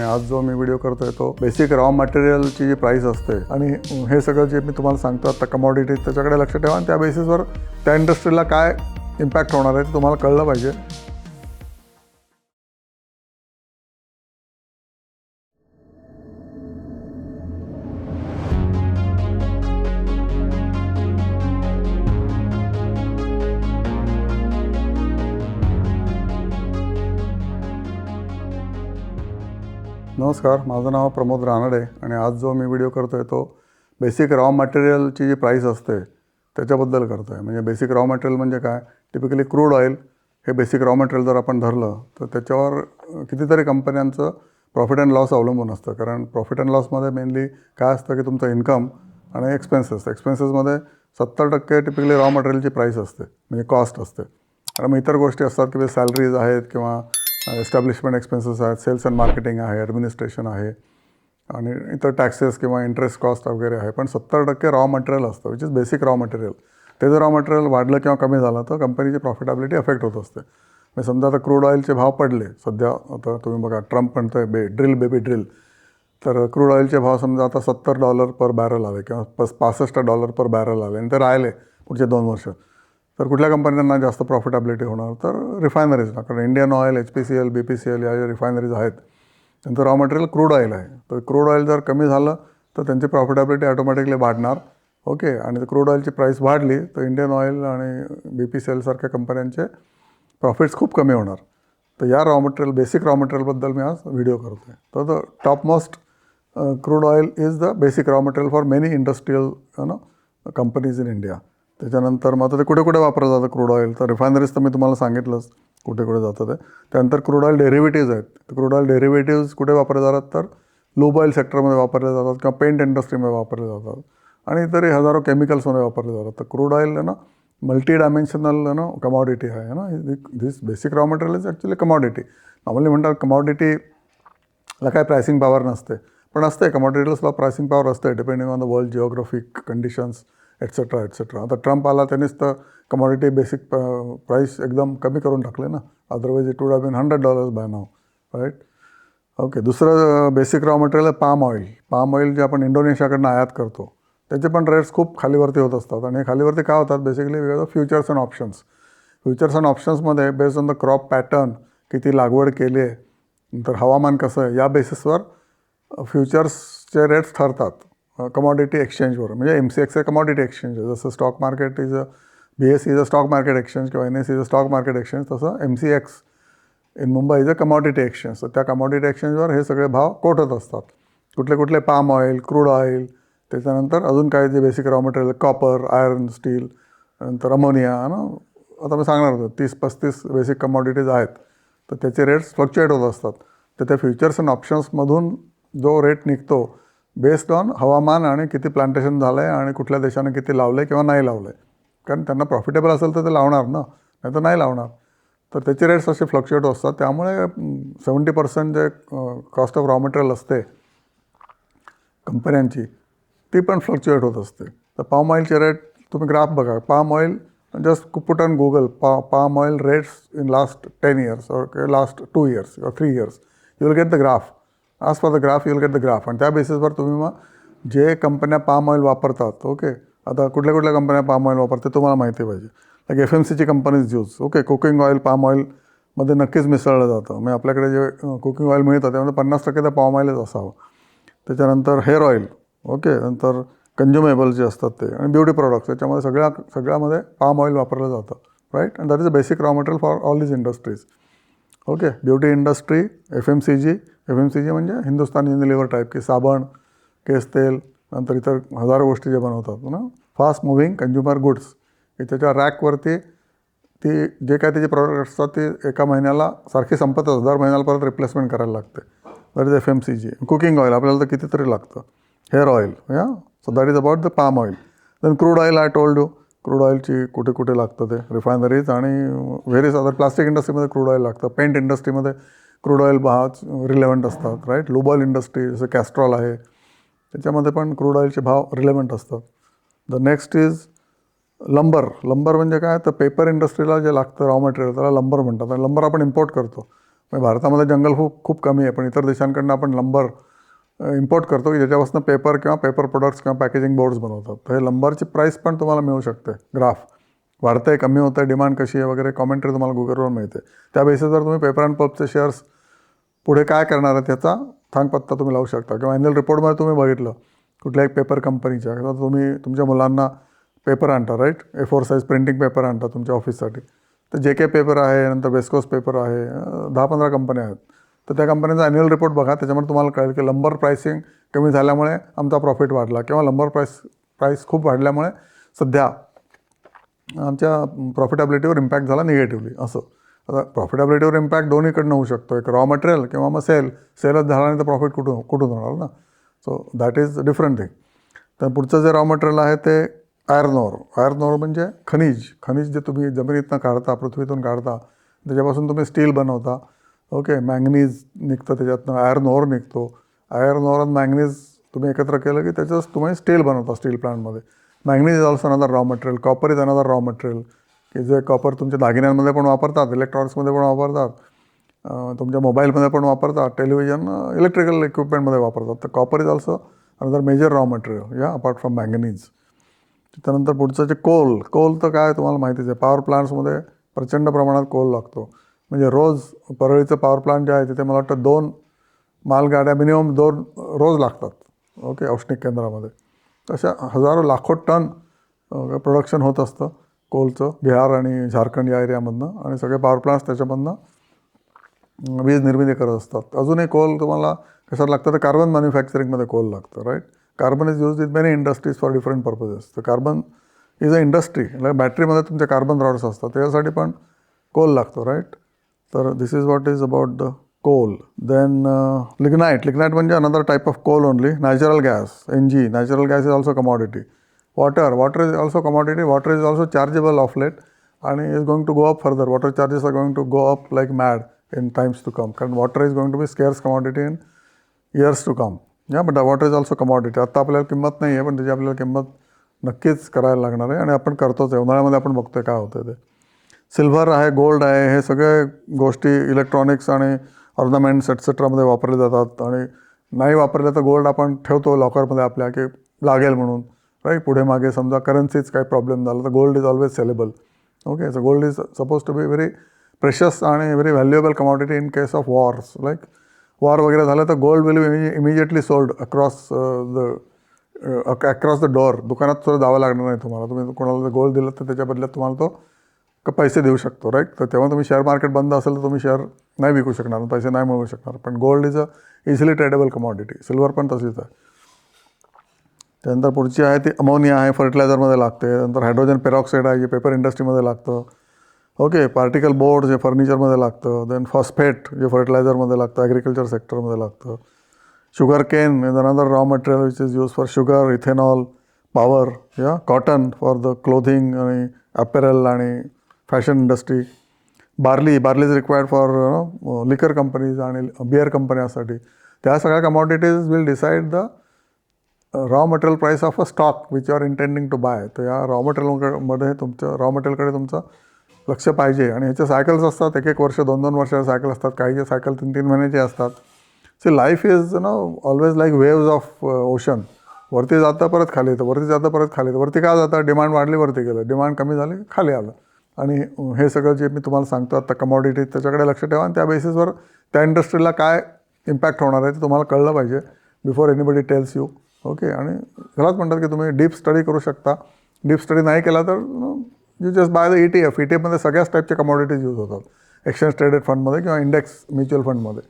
आणि आज जो मी व्हिडिओ करतोय तो बेसिक रॉ मटेरियलची जी प्राईस असते आणि हे सगळं जे मी तुम्हाला सांगतो आता कमॉडिटी त्याच्याकडे लक्ष ठेवा आणि त्या बेसिसवर त्या इंडस्ट्रीला काय इम्पॅक्ट होणार आहे ते तुम्हाला कळलं पाहिजे. नमस्कार माझं नाव प्रमोद रानडे आणि आज जो मी व्हिडिओ करतो आहे तो बेसिक रॉ मटेरियलची जी प्राईस असते त्याच्याबद्दल करतो आहे म्हणजे बेसिक रॉ मटेरियल म्हणजे काय? टिपिकली क्रूड ऑइल हे बेसिक रॉ मटेरियल जर आपण धरलं तर त्याच्यावर कितीतरी कंपन्यांचं प्रॉफिट अँड लॉस अवलंबून असतं. कारण प्रॉफिट अँड लॉसमध्ये मेनली काय असतं की तुमचं इन्कम आणि एक्सपेन्सेस एक्सपेन्सेसमध्ये सत्तर टक्के टिपिकली रॉ मटेरियलची प्राईस असते. म्हणजे कॉस्ट असते. आणि मग इतर गोष्टी असतात की सॅलरीज आहेत किंवा एस्टॅब्लिशमेंट एक्सपेन्सेस आहेत सेल्स अँड मार्केटिंग आहे ॲडमिनिस्ट्रेशन आहे आणि इतर टॅक्सेस किंवा इंटरेस्ट कॉस्ट वगैरे आहे. पण सत्तर टक्के रॉ मटेरियल असतं which is basic raw material ते जर रॉ मटेरियल वाढलं किंवा कमी झालं तर कंपनीची प्रॉफिटेबिलिटी अफेक्ट होत असते. म्हणजे समजा आता क्रूड ऑइलचे भाव पडले सध्या आता तुम्ही बघा ट्रम्प म्हणतोय बे ड्रिल बेबी ड्रिल तर क्रूड ऑइलचे भाव समजा आता सत्तर डॉलर पर बॅरल आले किंवा पस पासष्ट डॉलर पर बॅरल आले आणि ते राहिले पुढचे दोन वर्ष. तर कुठल्या कंपन्यांना जास्त प्रॉफिटेबिलिटी होणार? तर रिफायनरीजला कारण Indian oil H P C L B P C L या ज्या रिफायनरीज आहेत त्यांचं रॉ मटेरियल क्रूड ऑइल आहे. तर क्रूड ऑइल जर कमी झालं तर त्यांची प्रॉफिटेबिलिटी ऑटोमॅटिकली वाढणार. ओके आणि क्रूड ऑइलची प्राईस वाढली तर इंडियन ऑइल आणि बी पी सी एलसारख्या कंपन्यांचे प्रॉफिट्स खूप कमी होणार. तर या रॉ मटेरियल बेसिक रॉ मटेरियलबद्दल मी आज व्हिडिओ करतो आहे तर top most crude oil is the basic raw material for many industrial you know companies in India त्याच्यानंतर मग आता ते कुठे कुठे वापरलं जातं क्रूड ऑइल तर रिफायनरीज तर मी तुम्हाला सांगितलंच कुठे कुठे जातं ते. त्यानंतर क्रूड ऑइल डेरिव्हेटिव्ज आहेत. तर क्रूड ऑइल डेरिव्हेटिव्ज कुठे वापरले जातात? तर लूब ऑइल सेक्टरमध्ये वापरले जातात किंवा पेंट इंडस्ट्रीमध्ये वापरले जातात. आणि इतरही हजारो केमिकल्समध्ये वापरले जातात. तर क्रूड ऑइल ना मल्टी डायमेन्शनल ना कमॉडिटी आहे ना? This basic raw material is actually commodity normally म्हणतात कमॉडिटीला काय प्रायसिंग पॉवर नसते. पण असते कमॉडिटीजला प्रायसिंग पॉवर असते depending on the world geographic conditions etcetera etcetera आता ट्रम्प आला त्यांनीच तर कमॉडिटी बेसिक प्राईस एकदम कमी करून टाकले ना. Otherwise it would have been hundred dollars by now right okay दुसरं बेसिक रॉ मटेरियल आहे पाम ऑइल पाम ऑइल जे आपण इंडोनेशियाकडनं आयात करतो त्याचे पण रेट्स खूप खालीवरती होत असतात. आणि हे खालीवरती काय होतात? बेसिकली वेगळं futures and options futures and ऑप्शन्समध्ये based on the crop pattern किती लागवड केली आहे नंतर हवामान कसं आहे या बेसिसवर फ्युचर्सचे रेट्स ठरतात. कमॉडिटी एक्सचेंजवर म्हणजे एम सी एक्स हे कमॉडिटी एक्सचेंज आहे. जसं stock market is a B S E is a stock market exchange किंवा N S is a stock market exchange तसं M C X in Mumbai is a commodity exchange तर त्या commodity एक्सचेंजवर हे सगळे भाव कोठत असतात? कुठले कुठले पाम ऑइल क्रूड ऑइल त्याच्यानंतर अजून काय जे basic raw material copper iron steel नंतर अमोनिया ना? आता मी सांगणार होतो तीस पस्तीस बेसिक कमॉडिटीज आहेत. तर त्याचे रेट्स फ्लक्च्युएट होत असतात. तर त्या फ्युचर्स अँड ऑप्शन्समधून जो रेट निघतो बेस्ड ऑन हवामान आणि किती प्लांटेशन झालं आहे आणि कुठल्या देशाने किती लावलं आहे किंवा नाही लावलं आहे कारण त्यांना प्रॉफिटेबल असेल तर ते लावणार ना? नाही तर नाही लावणार. तर त्याचे रेट्स असे फ्लक्च्युएट असतात. त्यामुळे सेवन्टी पर्सेंट जे कॉस्ट ऑफ रॉ मटेरियल असते कंपन्यांची ती पण फ्लक्च्युएट होत असते. तर पाम ऑइलचे रेट तुम्ही ग्राफ बघा. पाम ऑइल जस्ट कुपुट ऑन गुगल पा palm oil rates in last ten years और लास्ट टू इयर्स किंवा three years you will get the graph आज for the graph you will get the graph आणि त्या बेसिसवर तुम्ही मग जे कंपन्या पाम ऑइल वापरतात ओके आता कुठल्या कुठल्या कंपन्या पाम ऑइल वापरतात तुम्हाला माहिती पाहिजे. लाईक एफ एम सीची companies use okay cooking oil palm ऑइलमध्ये नक्कीच मिसळलं जातं. म्हणजे आपल्याकडे जे कुकिंग ऑइल मिळतं त्यामध्ये पन्नास टक्के तर पाम ऑइलच असावं. त्याच्यानंतर हेअर ऑइल ओके नंतर कन्झ्युमेबल जे असतात ते आणि ब्युटी प्रॉडक्ट्स याच्यामध्ये सगळ्या सगळ्यामध्ये पाम ऑइल वापरलं जातं right and that is a basic raw material for all these industries okay beauty industry F M C G F M C G म्हणजे हिंदुस्तान युनिलिव्हर टाईप की साबण केस तेल नंतर इतर हजारो गोष्टी जे बनवतात ना? Fast moving consumer goods. की त्याच्या रॅकवरती ती जे काय त्याचे प्रॉडक्ट असतात ते एका महिन्याला सारखी संपतच दर महिन्याला परत रिप्लेसमेंट करायला लागते. That is F M C G. Cooking oil आपल्याला तर कितीतरी लागतं. हेअर ऑइल या so that is about the palm oil then crude oil I told you crude ऑइलची कुठे कुठे लागतं ते? रिफायनरीज आणि व्हेरियस अदर प्लास्टिक इंडस्ट्रीमध्ये क्रूड ऑइल लागतं. पेंट इंडस्ट्रीमध्ये क्रूड ऑइल भाव रिलेवंट असतात राईट लुबॉल इंडस्ट्री जसं कॅस्ट्रॉल आहे त्याच्यामध्ये पण क्रूड ऑइलचे भाव रिलेवंट असतात. The next is lumber lumber म्हणजे काय? तर पेपर इंडस्ट्रीला जे लागतं रॉ मटेरियल त्याला लंबर म्हणतात. आणि लंबर आपण इम्पोर्ट करतो. म्हणजे भारतामध्ये जंगल खूप खूप कमी आहे पण इतर देशांकडनं आपण लंबर इम्पोर्ट करतो की ज्याच्यापासून पेपर किंवा पेपर प्रोडक्ट्स किंवा पॅकेजिंग बोर्ड्स बनवतात. तर हे लंबरची प्राईस पण तुम्हाला मिळू शकते. ग्राफ वाढतं आहे कमी होतं आहे डिमांड कशी आहे वगैरे कॉमेंट्री तुम्हाला गुगलवर मिळते. त्या बेसिसवर तुम्ही पेपर अँड पल्पचे शेअर्स पुढे काय करणार आहे त्याचा थांगपत्ता तुम्ही लावू शकता. किंवा अॅन्युअल रिपोर्टमध्ये तुम्ही बघितलं कुठल्या एक पेपर कंपनीच्या किंवा तुम्ही तुमच्या मुलांना पेपर आणता right A four size printing paper आणता तुमच्या ऑफिससाठी तर जे के पेपर आहे नंतर बेस्कोस पेपर आहे दहा पंधरा कंपन्या आहेत. तर त्या कंपनीचा अॅन्युअल रिपोर्ट बघा. त्याच्यामुळे तुम्हाला कळेल की लंबर प्राइसिंग कमी झाल्यामुळे आमचा प्रॉफिट वाढला किंवा लंबर प्राईस प्राईस खूप वाढल्यामुळे सध्या आमच्या प्रॉफिटेबिलिटीवर इम्पॅक्ट झाला निगेटिव्हली असं. आता प्रॉफिटेबिलिटीवर इम्पॅक्ट दोन्हीकडनं होऊ शकतो. एक रॉ मटेरियल किंवा मग सेल सेलच झाला नाही तर प्रॉफिट कुठून कुठून होणार ना? So that is different thing तर पुढचं जे रॉ मटेरियल आहे ते आयर्न ओर आयर्न ओर म्हणजे खनिज. खनिज जे तुम्ही जमिनीतनं काढता पृथ्वीतून काढता त्याच्यापासून तुम्ही स्टील बनवता. ओके मॅंगनीज निघतं त्याच्यातनं आयर्न ओर निघतो. आयर्न ओर आणि मॅंगनीज तुम्ही एकत्र केलं की त्याचं तुम्ही स्टील बनवता स्टील प्लांटमध्ये manganese is also another raw material copper is another raw material की जे कॉपर तुमच्या दागिन्यांमध्ये पण वापरतात इलेक्ट्रॉनिक्समध्ये पण वापरतात तुमच्या मोबाईलमध्ये पण वापरतात टेलिव्हिजन इलेक्ट्रिकल इक्विपमेंटमध्ये वापरतात. तर copper is also another major raw material या अपार्ट फ्रॉम मॅंगनीज त्यानंतर पुढचं जे कोल कोल तर काय तुम्हाला माहितीच आहे. पॉवर प्लांट्समध्ये प्रचंड प्रमाणात कोल लागतो. म्हणजे रोज परळीचं पॉवर प्लांट जे आहे तिथे मला वाटतं दोन मालगाड्या मिनिमम दोन रोज लागतात. ओके औष्णिक केंद्रामध्ये. तशा हजारो लाखो टन प्रोडक्शन होत असतं. कोलचं बिहार आणि झारखंड या एरियामधनं आणि सगळे पॉवर प्लांट्स त्याच्यामधनं वीज निर्मिती करत असतात. अजूनही कोल तुम्हाला कशात लागतं? तर कार्बन मॅन्युफॅक्चरिंगमध्ये कोल लागतं right carbon is use with many industries for different purposes तर कार्बन इज अ इंडस्ट्री बॅटरीमध्ये तुमच्या कार्बन रॉड्स असतात. त्याच्यासाठी पण कोल लागतो राईट तर this is what is about the coal then lignite lignite म्हणजे another type of coal only natural gas N G natural gas is also commodity water water is also commodity water is also chargeable of late आणि is going to go up further water charges are going to go up like mad in times to come कारण water is going to be scarce commodity in years to come या but water is also commodity आत्ता आपल्याला किंमत नाही आहे पण त्याची आपल्याला किंमत नक्कीच करायला लागणार आहे आणि आपण करतोच आहे. उन्हाळ्यामध्ये आपण बघतोय काय होतं ते. सिल्व्हर आहे गोल्ड आहे हे सगळे गोष्टी इलेक्ट्रॉनिक्स आणि ऑर्नामेंट्स एक्सेट्रामध्ये वापरले जातात. आणि नाही वापरले तर गोल्ड आपण ठेवतो लॉकरमध्ये आपल्या की लागेल म्हणून. राईट पुढे मागे समजा करन्सीच काही प्रॉब्लेम झाला तर gold is always saleable okay so gold is suppose to be very precious आणि very valuable commodity in case of wars like war वगैरे झालं तर gold will immediately sold across the across the door दुकानात सुद्धा जावं लागणार नाही तुम्हाला. तुम्ही कोणाला जर गोल्ड दिलं तर त्याच्या बदल्यात तुम्हाला तो पैसे देऊ शकतो राईट तर तेव्हा तुम्ही शेअर मार्केट बंद असेल तर तुम्ही शेअर नाही विकू शकणार पैसे नाही मिळवू शकणार. पण gold is a easily tradable commodity silver पण तशीच आहे. त्यानंतर पुढची आहे ती अमोनिया आहे फर्टिलायझरमध्ये लागते. नंतर हायड्रोजन पेरॉक्साईड आहे जे पेपर इंडस्ट्रीमध्ये लागतं. ओके पार्टिकल बोर्ड जे फर्निचरमध्ये लागतं. देन फॉस्फेट जे फर्टिलायझरमध्ये लागतं ॲग्रिकल्चर सेक्टरमध्ये लागतं. Sugar cane is another raw material which is use for sugar ethanol power या कॉटन फॉर द क्लोथिंग आणि अपेरल आणि fashion industry barley barley is required for liquor companies आणि बिअर कंपन्यासाठी त्या सगळ्या commodities will decide the raw material price of a stock which you are intending to buy तर या raw मटेरियलमध्ये तुमचं रॉ मटेरियलकडे तुमचं लक्ष पाहिजे. आणि ह्याचे सायकल्स असतात एक एक वर्ष दोन दोन वर्षाचे सायकल असतात. काहीचे सायकल तीन तीन महिन्याचे असतात. See life is no always like waves of ocean वरती जातं परत खाली येतं. वरती जातं परत खाली येतं. वरती काय जातं? डिमांड वाढली वरती गेलं. डिमांड कमी झाली खाली आलं. आणि हे सगळं जे मी तुम्हाला सांगतो आता कमॉडिटी त्याच्याकडे लक्ष ठेवा आणि त्या बेसिसवर त्या इंडस्ट्रीला काय इम्पॅक्ट होणार आहे ते तुम्हाला कळलं पाहिजे before anybody tells you okay आणि घरात म्हणतात की तुम्ही डीप स्टडी करू शकता. डीप स्टडी नाही केला तर you just buy the E T F E T एफमध्ये सगळ्याच टाईपचे कमॉडिटीज यूज होतात. एक्सचेंज ट्रेडेड फंडमध्ये किंवा इंडेक्स म्युच्युअल फंडमध्ये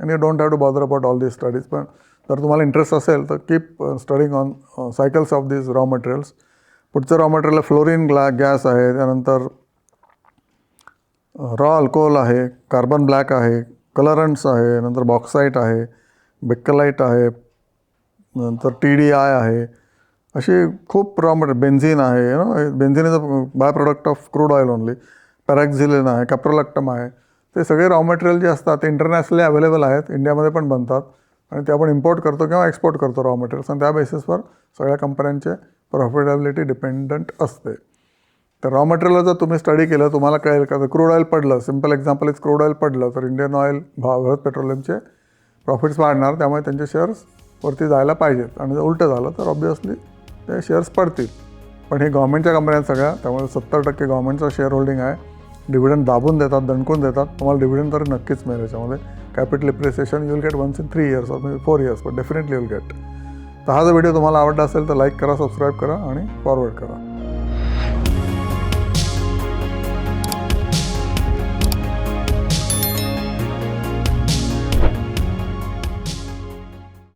आणि you don't have to bother about all these studies पण जर तुम्हाला इंटरेस्ट असेल तर keep studying on cycles of these raw materials पुढचं रॉ मटेरियल फ्लोरिन ग्ला गॅस आहे. त्यानंतर रॉ अल्कोहोल आहे कार्बन ब्लॅक आहे कलरंट्स आहे नंतर बॉक्साईट आहे बेक्कलाईट आहे नंतर टी डी आय आहे. अशी खूप रॉ मटेरियल बेन्झिन आहे no benzene is a by product of crude oil only paraxylene आहे कॅप्रोलॅक्टम आहे. ते सगळे रॉ मटेरियल जे असतात ते इंटरनॅशनली अवेलेबल आहेत इंडियामध्ये पण बनतात. आणि ते आपण इम्पोर्ट करतो किंवा एक्सपोर्ट करतो रॉ मटेरियल्स आणि त्या बेसिसवर सगळ्या कंपन्यांचे प्रॉफिटेबिलिटी डिपेंडंट असते. तर रॉ मटेरियल जर तुम्ही स्टडी केलं तुम्हाला कळेल का क्रूड ऑइल पडलं simple example is crude oil पडलं तर इंडियन ऑइल भा भारत पेट्रोलियमचे प्रॉफिट्स वाढणार त्यामुळे त्यांचे शेअर्स वरती जायला पाहिजेत. आणि जर उलटं झालं तर ऑब्वियसली ते शेअर्स पडतील. पण हे गव्हर्मेंटच्या कंपन्या सगळ्या त्यामुळे सत्तर टक्के गव्हर्मेंटचं शेअर होल्डिंग आहे. डिव्हिडंड दाबून देतात दणकून देतात. तुम्हाला डिव्हिडंड तर नक्कीच मिळेल याच्यामध्ये. Capital appreciation will get once in three years or may four years पण डेफिनेटली विल गेट तर हा जर व्हिडिओ तुम्हाला आवडला असेल तर लाईक करा सबस्क्राईब करा आणि फॉरवर्ड करा.